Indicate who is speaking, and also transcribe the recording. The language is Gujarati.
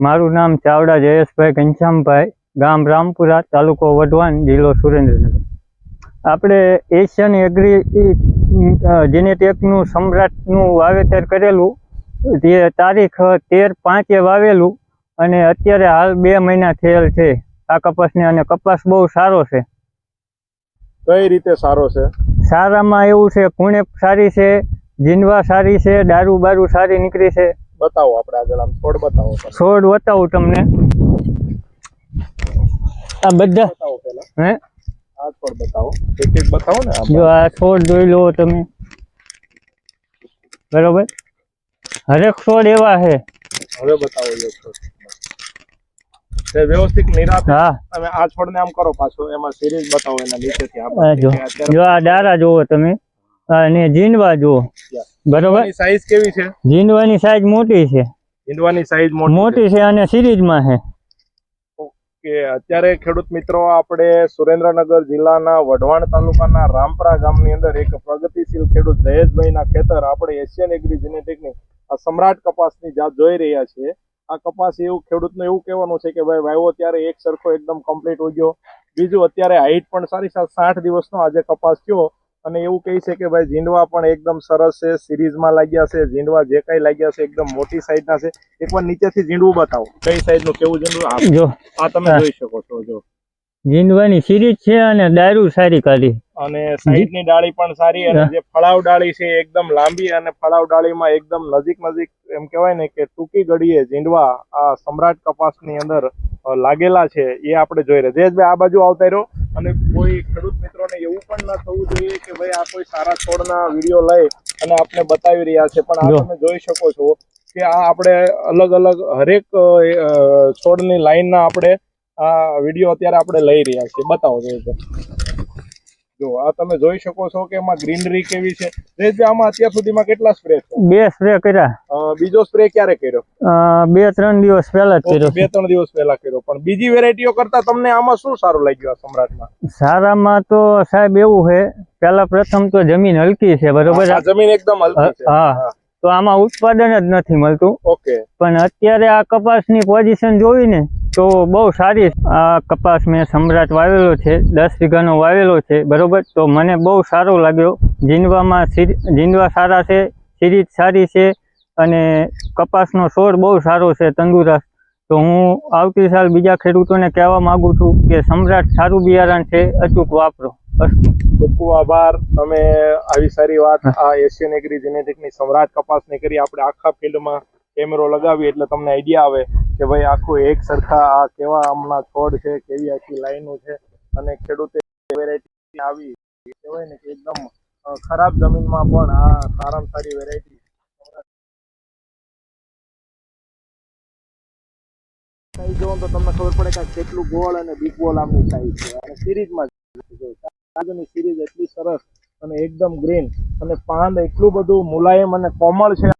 Speaker 1: મારું નામ ચાવડા જયેશભાઈ ઘનશ્યામભાઈ ગામ રામપુરા તાલુકો વઢવાણ જિલ્લો સુરેન્દ્રનગર. આપણે એશિયન એગ્રી જેનેટેકનું સમ્રાટનું વાવેતર કરેલું. તે તારીખ તેર પાંચે વાવેલું અને અત્યારે હાલ બે મહિના થયેલ છે. આ કપાસને અને કપાસ બહુ સારો છે.
Speaker 2: કઈ રીતે સારો છે?
Speaker 1: સારામાં એવું છે કુણેપ સારી છે જીંદવા સારી છે દારૂ બારૂ સારી નીકળી છે.
Speaker 2: બતાવો આપણે આગળ આમ છોડ બતાવો
Speaker 1: છોડ બતાવું તમને. આ બધા
Speaker 2: બતાવો
Speaker 1: હે?
Speaker 2: આ છોડ બતાવો. એક એક બતાવો ને
Speaker 1: જો આ છોડ જોઈ લો તમે. બરોબર? હરેક છોડ એવા છે.
Speaker 2: હવે બતાવો એક છોડ. વ્યવસ્થિત નિરાત
Speaker 1: હા.
Speaker 2: તમે આ છોડને આમ કરો પાછો. એમાં સિરીઝ બતાવો એના નીચેથી. આપણે
Speaker 1: જો. આ ડારા જોવો તમે. અને જીંડવા જુઓ. બરોબર?
Speaker 2: સાઈઝ કેવી છે?
Speaker 1: જીંડવાની સાઈઝ મોટી છે.
Speaker 2: જીંડવાની સાઈઝ મોટી
Speaker 1: મોટી છે અને સિરીઝમાં છે.
Speaker 2: કે અત્યારે ખેડૂત મિત્રો આપણે સુરેન્દ્રનગર જિલ્લાના વઢવાણ તાલુકાના રામપરા ગામની અંદર એક પ્રગતિશીલ ખેડૂત જયેશભાઈના ખેતર આપણે એશિયન એગ્રી જેનેટિકની આ સમ્રાટ કપાસની જાત જોઈ રહ્યા છીએ. આ કપાસ એવું ખેડૂતનું એવું કહેવાનું છે કે ભાઈ વાવ્યો ત્યારે એક સરખો એકદમ કમ્પ્લીટ ઉગ્યો. બીજું અત્યારે હાઈટ પણ સારી સાત સાઠ દિવસનો આજે કપાસ થયો. અને એવું કહે છે કે ભાઈ ઝીંડવા પણ એકદમ સરસ છે સિરીઝમાં લાગ્યા છે ઝીંડવા જે કાંઈ લાગ્યા છે એકદમ મોટી સાઈઝના છે. એકવાર નીચેથી ઝીંડવું બતાવો. કઈ સાઈઝનું કેવું ઝીંડવું?
Speaker 1: જો.
Speaker 2: આ તમે જોઈ શકો છો જો.
Speaker 1: ઝીંડવાની સિરીઝ છે અને દારૂ સારી કાઢી.
Speaker 2: અને સાઈડની ડાળી પણ સારી અને જે ફળાવ ડાળી છે એકદમ લાંબી અને ફળાવ ડાળીમાં એકદમ નજીક નજીક એમ કહેવાય ને કે ટૂંકી ઘડીએ ઝીંડવા આ સમ્રાટ કપાસની અંદર લાગેલા છે એ આપણે જોઈ રહ્યા. જે આ બાજુ આવતા રહ્યો. અને કોઈ ખેડૂત મિત્રોને એવું પણ ન થવું જોઈએ કે ભાઈ આ કોઈ સારા છોડના વીડિયો લઈ અને આપને બતાવી રહ્યા છે. પણ આ તમે જોઈ શકો છો કે આ આપણે અલગ અલગ હરેક છોડની લાઈનના આપણે આ વીડિયો અત્યારે આપણે લઈ રહ્યા છીએ. બતાવો જયેશભાઈ જો આ તમે જોઈ શકો છો કે એમાં ગ્રીનરી કેવી છે. જયેશભાઈ આમાં અત્યાર સુધીમાં કેટલા સ્પ્રે
Speaker 1: બે સ્પ્રે કર્યા.
Speaker 2: બીજો સ્પ્રે ક્યારે કર્યો?
Speaker 1: બે ત્રણ દિવસ પહેલા જ કર્યો
Speaker 2: બે ત્રણ દિવસ પહેલા કર્યો. પણ બીજી વેરાયટીઓ કરતા તમને આમાં શું સારું લાગ્યું આ સમ્રાટમાં?
Speaker 1: સારામાં તો સાહેબ એવું છે પેલા પ્રથમ તો જમીન હલકી છે બરોબર?
Speaker 2: આ જમીન એકદમ હલકી છે.
Speaker 1: હા. તો આમાં ઉત્પાદન જ નથી મળતું.
Speaker 2: ઓકે
Speaker 1: પણ અત્યારે આ કપાસની પોઝિશન જોઈને તો બહુ સારી આ કપાસ મેં સમ્રાટ વાવેલો છે દસ વીઘાનો વાવેલો છે બરોબર? તો મને બહુ સારો લાગ્યો. જીંદવામાં જીંદવા સારા છે સિરીજ સારી છે અને કપાસનો છોડ બહુ સારો છે તંદુરસ્ત. તો હું આવતી સાલ બીજા ખેડૂતોને કહેવા માગું છું કે સમ્રાટ સારું બિયારણ છે અચૂક વાપરો.
Speaker 2: ખૂબ આભાર. તમે આવી સારી વાત આ એશિયન એગ્રી જેનેટિકની સમ્રાટ કપાસની કરી. આપણે આખા ફિલ્ડમાં કેમેરો લગાવી એટલે તમને આઈડિયા આવે કે ભાઈ આખું એક સરખા આ કેવા હમણાં છોડ છે, કેવી આખી લાઈનો છે અને ખેડૂતે વેરાયટી આવી કહેવાય ને કે એકદમ ખરાબ જમીનમાં પણ આ સારામાં સારી વેરાયટી સાઈઝ જોવો તો તમને ખબર પડે કે કેટલું ગોળ અને બિગ બોલ આમની સાઈઝ છે. અને સિરીઝમાં કાજુની સિરીઝ એટલી સરસ અને એકદમ ગ્રીન અને પાંદ એટલું બધું મુલાયમ અને કોમળ છે.